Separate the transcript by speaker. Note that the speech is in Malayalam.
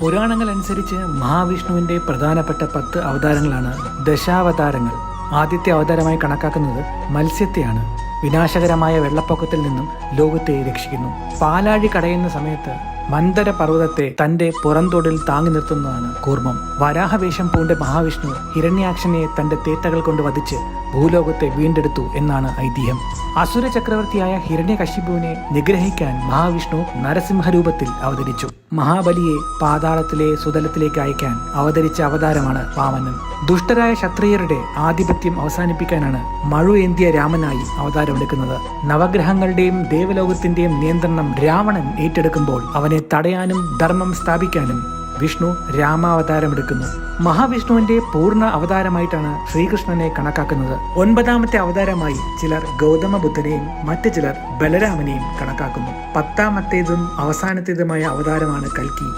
Speaker 1: പുരാണങ്ങൾ അനുസരിച്ച് മഹാവിഷ്ണുവിന്റെ പ്രധാനപ്പെട്ട പത്ത് അവതാരങ്ങളാണ് ദശാവതാരങ്ങൾ. ആദ്യത്തെ അവതാരമായി കണക്കാക്കുന്നത് മത്സ്യത്തെയാണ്. വിനാശകരമായ വെള്ളപ്പൊക്കത്തിൽ നിന്നും ലോകത്തെ രക്ഷിക്കുന്നു. പാലാഴി കടയുന്ന സമയത്ത് മന്ദര പർവതത്തെ തന്റെ പുറംതൊടിൽ താങ്ങി നിർത്തുന്നതാണ് കൂർമ്മം. വരാഹവേഷം പൂണ്ട മഹാവിഷ്ണു ഹിരണ്യാക്ഷനെ തന്റെ തേറ്റകൾ കൊണ്ട് വധിച്ച് ഭൂലോകത്തെ വീണ്ടെടുത്തു എന്നാണ് ഐതിഹ്യം. അസുര ചക്രവർത്തിയായ ഹിരണ്യകശിപുവിനെ നിഗ്രഹിക്കാൻ മഹാവിഷ്ണു നരസിംഹരൂപത്തിൽ അവതരിച്ചു. മഹാബലിയെ പാതാളത്തിലെ സുതലത്തിലേക്ക് അയക്കാൻ അവതരിച്ച അവതാരമാണ് വാമനൻ. ദുഷ്ടരായ ക്ഷത്രിയരുടെ ആധിപത്യം അവസാനിപ്പിക്കാനാണ് മഴു ഏന്തിയ രാമനായി അവതാരമെടുക്കുന്നത്. നവഗ്രഹങ്ങളുടെയും ദേവലോകത്തിന്റെയും നിയന്ത്രണം രാവണൻ ഏറ്റെടുക്കുമ്പോൾ അവനെ തടയാനും ധർമ്മം സ്ഥാപിക്കാനും വിഷ്ണു രാമാവതാരമെടുക്കുന്നു. മഹാവിഷ്ണുവിന്റെ പൂർണ അവതാരമായിട്ടാണ് ശ്രീകൃഷ്ണനെ കണക്കാക്കുന്നത്. ഒൻപതാമത്തെ അവതാരമായി ചിലർ ഗൗതമ ബുദ്ധനെയും മറ്റു ചിലർ ബലരാമനെയും കണക്കാക്കുന്നു. പത്താമത്തേതും അവസാനത്തേതുമായ അവതാരമാണ് കൽക്കി.